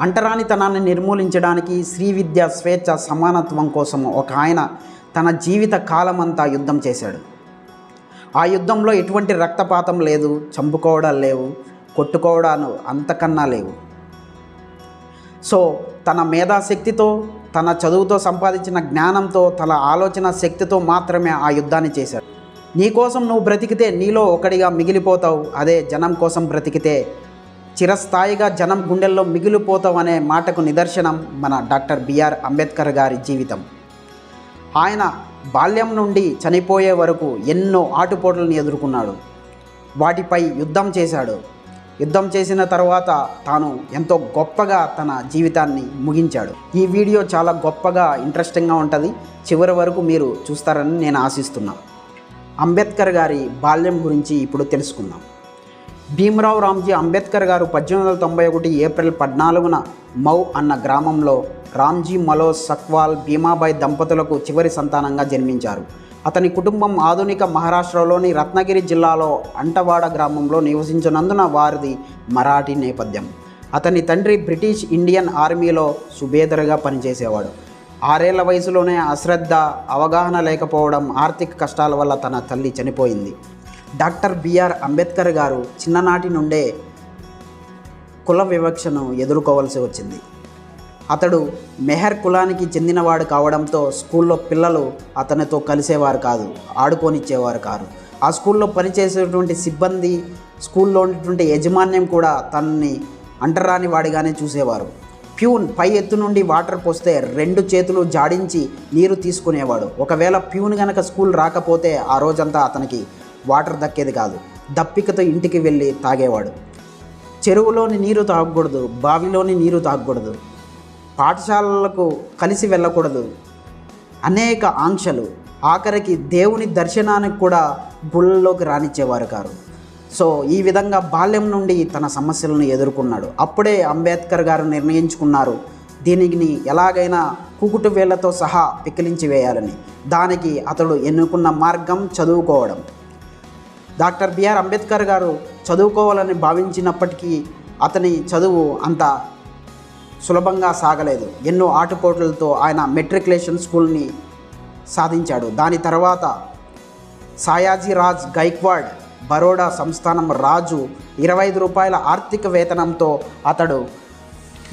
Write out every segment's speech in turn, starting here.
అంటరానితనాన్ని నిర్మూలించడానికి శ్రీ విద్య స్వేచ్ఛ సమానత్వం కోసం ఒక ఆయన తన జీవిత కాలమంతా యుద్ధం చేశాడు. ఆ యుద్ధంలో ఎటువంటి రక్తపాతం లేదు చంపుకోవడాలు లేవు కొట్టుకోవడాలు అంతకన్నా లేవు. సో తన మేధాశక్తితో తన చదువుతో సంపాదించిన జ్ఞానంతో తన ఆలోచన శక్తితో మాత్రమే ఆ యుద్ధాన్ని చేశాడు. నీ కోసం నువ్వు బ్రతికితే నీలో ఒకడిగా మిగిలిపోతావు అదే జనం కోసం బ్రతికితే చిరస్థాయిగా జనం గుండెల్లో మిగిలిపోతామనే అనే మాటకు నిదర్శనం మన డాక్టర్ బిఆర్ అంబేద్కర్ గారి జీవితం. ఆయన బాల్యం నుండి చనిపోయే వరకు ఎన్నో ఆటుపోట్లను ఎదుర్కొన్నాడు. వాటిపై యుద్ధం చేశాడు. యుద్ధం చేసిన తర్వాత తాను ఎంతో గొప్పగా తన జీవితాన్ని ముగించాడు. ఈ వీడియో చాలా గొప్పగా ఇంట్రెస్టింగ్గా ఉంటుంది. చివరి వరకు మీరు చూస్తారని నేను ఆశిస్తున్నాను అంబేద్కర్ గారి బాల్యం గురించి ఇప్పుడు తెలుసుకుందాం. భీమరావు రామ్జీ అంబేద్కర్ గారు పద్దెనిమిది వందల తొంభై ఒకటి ఏప్రిల్ పద్నాలుగున మౌ అన్న గ్రామంలో రామ్జీ మలో సక్వాల్ భీమాబాయ్ దంపతులకు చివరి సంతానంగా జన్మించారు. అతని కుటుంబం ఆధునిక మహారాష్ట్రలోని రత్నగిరి జిల్లాలో అంటవాడ గ్రామంలో నివసించినందున వారిది మరాఠీ నేపథ్యం. అతని తండ్రి బ్రిటిష్ ఇండియన్ ఆర్మీలో సుబేదర్గా పనిచేసేవాడు. ఆరేళ్ళ వయసులోనే అశ్రద్ధ అవగాహన లేకపోవడం ఆర్థిక కష్టాల వల్ల తన తల్లి చనిపోయింది. డాక్టర్ బిఆర్ అంబేద్కర్ గారు చిన్ననాటి నుండే కుల వివక్షను ఎదుర్కోవలసి వచ్చింది. అతడు మెహర్ కులానికి చెందినవాడు కావడంతో స్కూల్లో పిల్లలు అతనితో కలిసేవారు కాదు ఆడుకోనిచ్చేవారు కాదు ఆ స్కూల్లో పనిచేసేటువంటి సిబ్బంది స్కూల్లో ఉన్నటువంటి యాజమాన్యం కూడా తనని అంటరాని వాడిగానే చూసేవారు. ప్యూన్ పై ఎత్తు నుండి వాటర్ పోస్తే రెండు చేతులు జాడించి నీరు తీసుకునేవాడు. ఒకవేళ ప్యూన్ గనక స్కూల్ రాకపోతే ఆ రోజంతా అతనికి వాటర్ దక్కేది కాదు. దప్పికతో ఇంటికి వెళ్ళి తాగేవాడు. చెరువులోని నీరు తాగకూడదు బావిలోని నీరు తాగకూడదు పాఠశాలలకు కలిసి వెళ్ళకూడదు. అనేక ఆంక్షలు. ఆఖరికి దేవుని దర్శనానికి కూడా గుళ్ళలోకి రానిచ్చేవారు కారు. సో ఈ విధంగా బాల్యం నుండి తన సమస్యలను ఎదుర్కొన్నాడు. అప్పుడే అంబేద్కర్ గారు నిర్ణయించుకున్నారు దీనిని ఎలాగైనా కుకుటు వేళ్ళతో సహా పికిలించి వేయాలని. దానికి అతడు ఎన్నుకున్న మార్గం చదువుకోవడం. డాక్టర్ బిఆర్ అంబేద్కర్ గారు చదువుకోవాలని భావించినప్పటికీ అతని చదువు అంత సులభంగా సాగలేదు. ఎన్నో ఆటుపోట్లతో ఆయన మెట్రికులేషన్ స్కూల్ని సాధించాడు. దాని తర్వాత సాయాజీ రాజ్ గైక్వాడ్ బరోడా సంస్థానం రాజు ఇరవై ఐదు రూపాయల ఆర్థిక వేతనంతో అతడు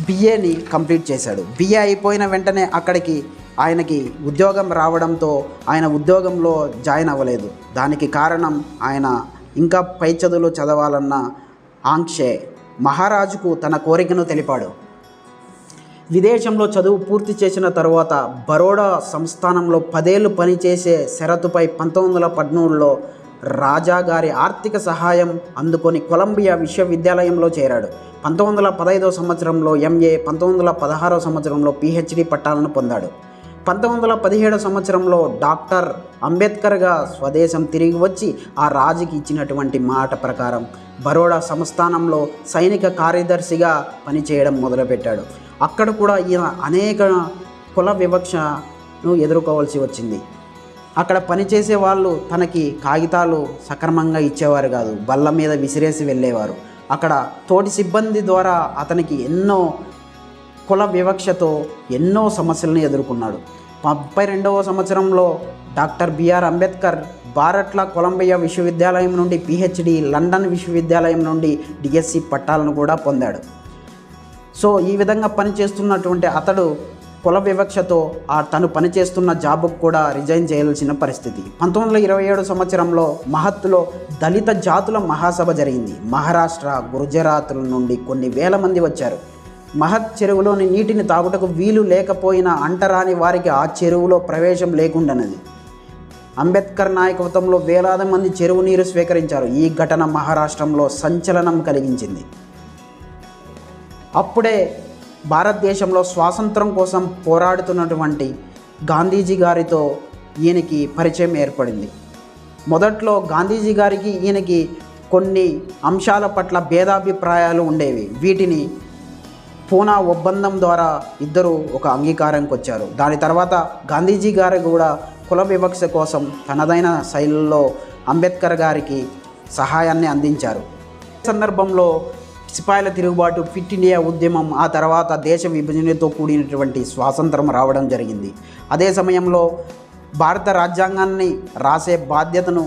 బిఏని కంప్లీట్ చేశాడు. బిఏ అయిపోయిన వెంటనే అక్కడికి ఆయనకి ఉద్యోగం రావడంతో ఆయన ఉద్యోగంలో జాయిన్ అవ్వలేదు. దానికి కారణం ఆయన ఇంకా పై చదువులు చదవాలన్న ఆంక్షే. మహారాజుకు తన కోరికను తెలిపాడు. విదేశంలో చదువు పూర్తి చేసిన తరువాత బరోడా సంస్థానంలో పదేళ్ళు పనిచేసే షరతుపై పంతొమ్మిది వందల పద్మూడులో రాజా గారి ఆర్థిక సహాయం అందుకొని కొలంబియా విశ్వవిద్యాలయంలో చేరాడు. పంతొమ్మిది వందల పదహైదో సంవత్సరంలో ఎంఏ పంతొమ్మిది వందల పదహారో సంవత్సరంలో పిహెచ్డి పట్టాలను పొందాడు. పంతొమ్మిది వందల పదిహేడు సంవత్సరంలో డాక్టర్ అంబేద్కర్గా స్వదేశం తిరిగి వచ్చి ఆ రాజుకి ఇచ్చినటువంటి మాట ప్రకారం బరోడా సంస్థానంలో సైనిక కార్యదర్శిగా పనిచేయడం మొదలుపెట్టాడు. అక్కడ కూడా ఈయన అనేక కుల వివక్షను ఎదుర్కోవాల్సి వచ్చింది. అక్కడ పనిచేసే వాళ్ళు తనకి కాగితాలు సక్రమంగా ఇచ్చేవారు కాదు బల్ల మీద విసిరేసి వెళ్ళేవారు. అక్కడ తోటి సిబ్బంది ద్వారా అతనికి ఎన్నో కుల వివక్షతో ఎన్నో సమస్యలను ఎదుర్కొన్నాడు. ముప్పై రెండవ సంవత్సరంలో డాక్టర్ బిఆర్ అంబేద్కర్ భారత్ల కొలంబియా విశ్వవిద్యాలయం నుండి పిహెచ్డి లండన్ విశ్వవిద్యాలయం నుండి డిఎస్సి పట్టాలను కూడా పొందాడు. సో ఈ విధంగా పనిచేస్తున్నటువంటి అతడు కుల వివక్షతో ఆ తను పనిచేస్తున్న జాబ్కు కూడా రిజైన్ చేయాల్సిన పరిస్థితి. పంతొమ్మిది వందల ఇరవై ఏడు సంవత్సరంలో మహత్తులో దళిత జాతుల మహాసభ జరిగింది. మహారాష్ట్ర గుజరాత్ల నుండి కొన్ని వేల మంది వచ్చారు. మహత్ చెరువులోని నీటిని తాగుటకు వీలు లేకపోయినా అంటరాని వారికి ఆ చెరువులో ప్రవేశం లేకుండానది. అంబేద్కర్ నాయకత్వంలో వేలాది మంది చెరువు నీరు స్వీకరించారు. ఈ ఘటన మహారాష్ట్రంలో సంచలనం కలిగించింది. అప్పుడే భారతదేశంలో స్వాతంత్రం కోసం పోరాడుతున్నటువంటి గాంధీజీ గారితో ఈయనకి పరిచయం ఏర్పడింది. మొదట్లో గాంధీజీ గారికి ఈయనకి కొన్ని అంశాల పట్ల భేదాభిప్రాయాలు ఉండేవి. వీటిని పూనా ఒప్పందం ద్వారా ఇద్దరు ఒక అంగీకారంకి వచ్చారు. దాని తర్వాత గాంధీజీ గారు కూడా కుల వివక్ష కోసం తనదైన శైలిలో అంబేద్కర్ గారికి సహాయాన్ని అందించారు. ఈ సందర్భంలో సిపాయిల తిరుగుబాటు ఫిట్ ఇండియా ఉద్యమం ఆ తర్వాత దేశ విభజనతో కూడినటువంటి స్వాతంత్రం రావడం జరిగింది. అదే సమయంలో భారత రాజ్యాంగాన్ని రాసే బాధ్యతను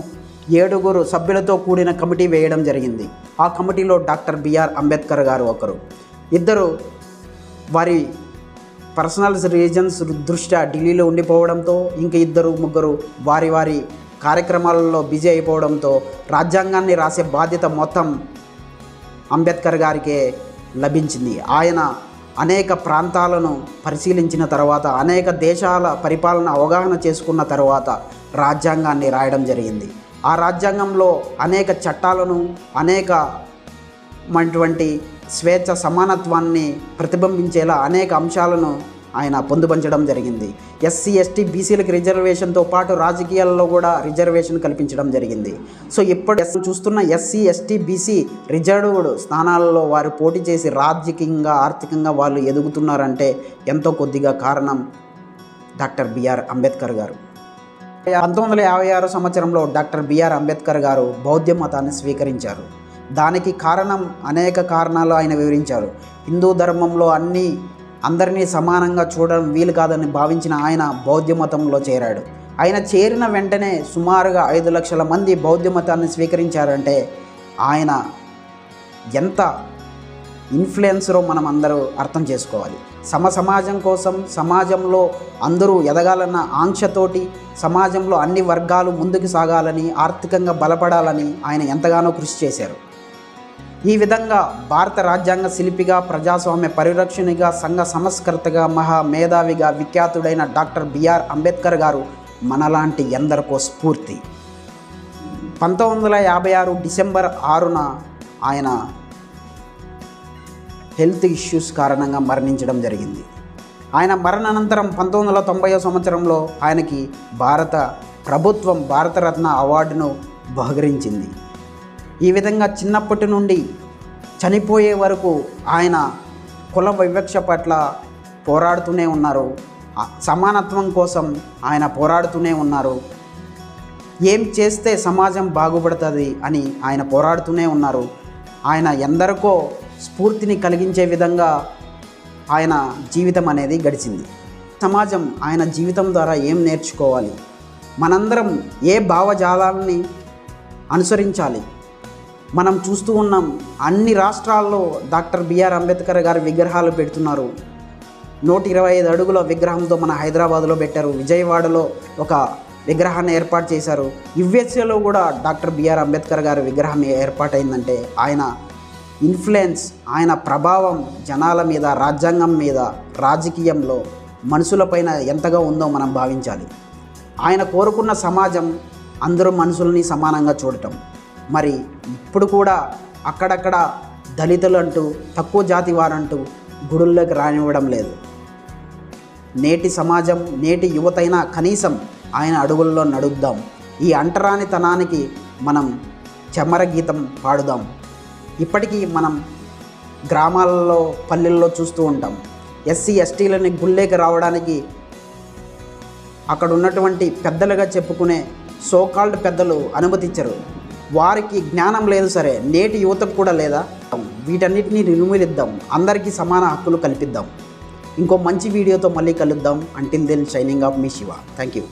ఏడుగురు సభ్యులతో కూడిన కమిటీ వేయడం జరిగింది. ఆ కమిటీలో డాక్టర్ బిఆర్ అంబేద్కర్ గారు ఒకరు. ఇద్దరు వారి పర్సనల్ రీజన్స్ దృష్ట్యా ఢిల్లీలో ఉండిపోవడంతో ఇంక ఇద్దరు ముగ్గురు వారి వారి కార్యక్రమాలలో బిజీ అయిపోవడంతో రాజ్యాంగాన్ని రాసే బాధ్యత మొత్తం అంబేద్కర్ గారికే లభించింది. ఆయన అనేక ప్రాంతాలను పరిశీలించిన తర్వాత అనేక దేశాల పరిపాలన అవగాహన చేసుకున్న తర్వాత రాజ్యాంగాన్ని రాయడం జరిగింది. ఆ రాజ్యాంగంలో అనేక చట్టాలను అనేక మైనటువంటి స్వేచ్ఛ సమానత్వాన్ని ప్రతిబింబించేలా అనేక అంశాలను ఆయన పొందుపంచడం జరిగింది. ఎస్సీ ఎస్టీ బీసీలకు రిజర్వేషన్తో పాటు రాజకీయాల్లో కూడా రిజర్వేషన్ కల్పించడం జరిగింది. సో ఇప్పుడు ఎస్ చూస్తున్న ఎస్సీ ఎస్టీ బీసీ రిజర్వ్డ్ స్థానాలలో వారు పోటీ చేసి రాజకీయంగా ఆర్థికంగా వాళ్ళు ఎదుగుతున్నారంటే ఎంతో కొద్దిగా కారణం డాక్టర్ బిఆర్ అంబేద్కర్ గారు. పంతొమ్మిది వందల యాభై ఆరు సంవత్సరంలో డాక్టర్ బిఆర్ అంబేద్కర్ గారు బౌద్ధ మతాన్ని స్వీకరించారు. దానికి కారణం అనేక కారణాలు ఆయన వివరించారు. హిందూ ధర్మంలో అన్ని అందరినీ సమానంగా చూడడం వీలు కాదని భావించిన ఆయన బౌద్ధ మతంలో చేరాడు. ఆయన చేరిన వెంటనే సుమారుగా ఐదు లక్షల మంది బౌద్ధ మతాన్ని స్వీకరించారంటే ఆయన ఎంత ఇన్ఫ్లుయెన్సరో మనం అందరూ అర్థం చేసుకోవాలి. సమ సమాజం కోసం సమాజంలో అందరూ ఎదగాలన్న ఆంక్షతోటి సమాజంలో అన్ని వర్గాలు ముందుకు సాగాలని ఆర్థికంగా బలపడాలని ఆయన ఎంతగానో కృషి చేశారు. ఈ విధంగా భారత రాజ్యాంగ శిల్పిగా ప్రజాస్వామ్య పరిరక్షణగా సంఘ సంస్కర్తగా మహా మేధావిగా విఖ్యాతుడైన డాక్టర్ బిఆర్ అంబేద్కర్ గారు మనలాంటి ఎందరికో స్ఫూర్తి. పంతొమ్మిది వందల యాభై ఆరు డిసెంబర్ ఆరున ఆయన హెల్త్ ఇష్యూస్ కారణంగా మరణించడం జరిగింది. ఆయన మరణానంతరం పంతొమ్మిది వందల తొంభై సంవత్సరంలో ఆయనకి భారత ప్రభుత్వం భారతరత్న అవార్డును బహుకరించింది. ఈ విధంగా చిన్నప్పటి నుండి చనిపోయే వరకు ఆయన కుల వివక్ష పట్ల పోరాడుతూనే ఉన్నారు. సమానత్వం కోసం ఆయన పోరాడుతూనే ఉన్నారు. ఏం చేస్తే సమాజం బాగుపడుతుంది అని ఆయన పోరాడుతూనే ఉన్నారు. ఆయన ఎందరికో స్ఫూర్తిని కలిగించే విధంగా ఆయన జీవితం అనేది గడిచింది. సమాజం ఆయన జీవితం ద్వారా ఏం నేర్చుకోవాలి? మనందరం ఏ భావజాలాన్ని అనుసరించాలి? మనం చూస్తూ ఉన్నాం అన్ని రాష్ట్రాల్లో డాక్టర్ బిఆర్ అంబేద్కర్ గారి విగ్రహాలు పెడుతున్నారు. నూట ఇరవై ఐదు అడుగుల విగ్రహంతో మన హైదరాబాద్లో పెట్టారు. విజయవాడలో ఒక విగ్రహాన్ని ఏర్పాటు చేశారు. యుఎస్ఏలో కూడా డాక్టర్ బిఆర్ అంబేద్కర్ గారి విగ్రహం ఏర్పాటైందంటే ఆయన ఇన్ఫ్లుయెన్స్ ఆయన ప్రభావం జనాల మీద రాజ్యాంగం మీద రాజకీయంలో మనుషులపైన ఎంతగా ఉందో మనం భావించాలి. ఆయన కోరుకున్న సమాజం అందరూ మనుషుల్ని సమానంగా చూడటం. మరి ఇప్పుడు కూడా అక్కడక్కడ దళితులు అంటూ తక్కువ జాతి వారంటూ గుడుల్లోకి రానివ్వడం లేదు. నేటి సమాజం నేటి యువతైనా కనీసం ఆయన అడుగుల్లో నడుద్దాం. ఈ అంటరానితనానికి మనం చెమర గీతం పాడుదాం. ఇప్పటికీ మనం గ్రామాలలో పల్లెల్లో చూస్తూ ఉంటాం. ఎస్సీ ఎస్టీలని గుళ్ళేకి రావడానికి అక్కడ ఉన్నటువంటి పెద్దలుగా చెప్పుకునే సోకాల్డ్ పెద్దలు అనుమతించరు. వారికి జ్ఞానం లేదు సరే నేటి యువతకు కూడా లేదా? వీటన్నిటిని నిర్మూలిద్దాం. అందరికీ సమాన హక్కులు కల్పిద్దాం. ఇంకో మంచి వీడియోతో మళ్ళీ కలుద్దాం. Until then signing off me Shiva thank you